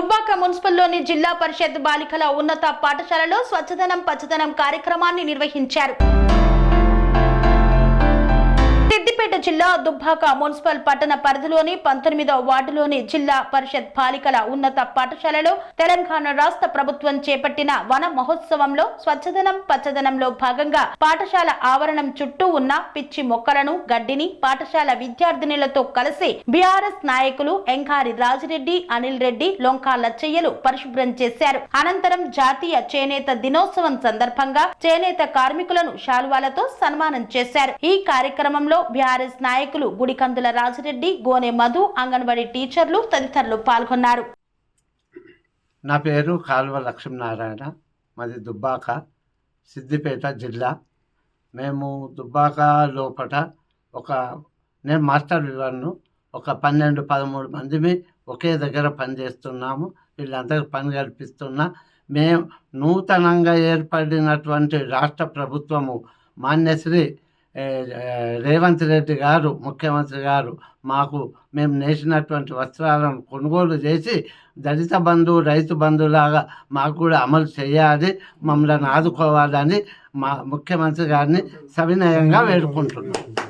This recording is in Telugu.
దుబ్బాక మున్సిపల్లోని జిల్లా పరిషత్ బాలికల ఉన్నత పాఠశాలలో స్వచ్ఛదనం పచ్చదనం కార్యక్రమాన్ని నిర్వహించారు. జిల్లా దుబ్బాక మున్సిపల్ పట్టణ పరిధిలోని పంతొమ్మిదవ వార్డులోని జిల్లా పరిషత్ బాలికల ఉన్నత పాఠశాలలో తెలంగాణ రాష్ట్ర ప్రభుత్వం చేపట్టిన వన మహోత్సవంలో స్వచ్ఛదనం పచ్చదనంలో భాగంగా పాఠశాల ఆవరణం చుట్టూ ఉన్న పిచ్చి మొక్కలను గడ్డిని పాఠశాల విద్యార్థినులతో కలిసి బీఆర్ఎస్ నాయకులు ఎంకారి రాజిరెడ్డి అనిల్ రెడ్డి లొంకా లచ్చయ్యలు పరిశుభ్రం చేశారు. అనంతరం జాతీయ చేనేత దినోత్సవం సందర్భంగా చేనేత కార్మికులను శాలువాలతో సన్మానం చేశారు. ఈ కార్యక్రమంలో బీఆర్ఎస్ నాయకులు గుడికందుల రాజిరెడ్డి గోనె మధు అంగన్వాడీ టీచర్లు తదితరులు పాల్గొన్నారు. నా పేరు కాలువ లక్ష్మీనారాయణ మాది దుబ్బాక సిద్దిపేట జిల్లా. మేము దుబ్బాక లోపట ఒక నేను మాస్టర్ వివరణను ఒక పన్నెండు పదమూడు మందిమి ఒకే దగ్గర పనిచేస్తున్నాము వీళ్ళందరికీ పని కల్పిస్తున్నా. మేము నూతనంగా ఏర్పడినటువంటి రాష్ట్ర ప్రభుత్వము మాన్యశ్రీ రేవంత్ రెడ్డి గారు ముఖ్యమంత్రి గారు మాకు మేము నేసినటువంటి వస్త్రాలను కొనుగోలు చేసి దళిత బంధు రైతు బంధులాగా మాకు కూడా అమలు చేయాలి మమ్మల్ని ఆదుకోవాలని మా ముఖ్యమంత్రి గారిని సవినయంగా వేడుకుంటున్నాం.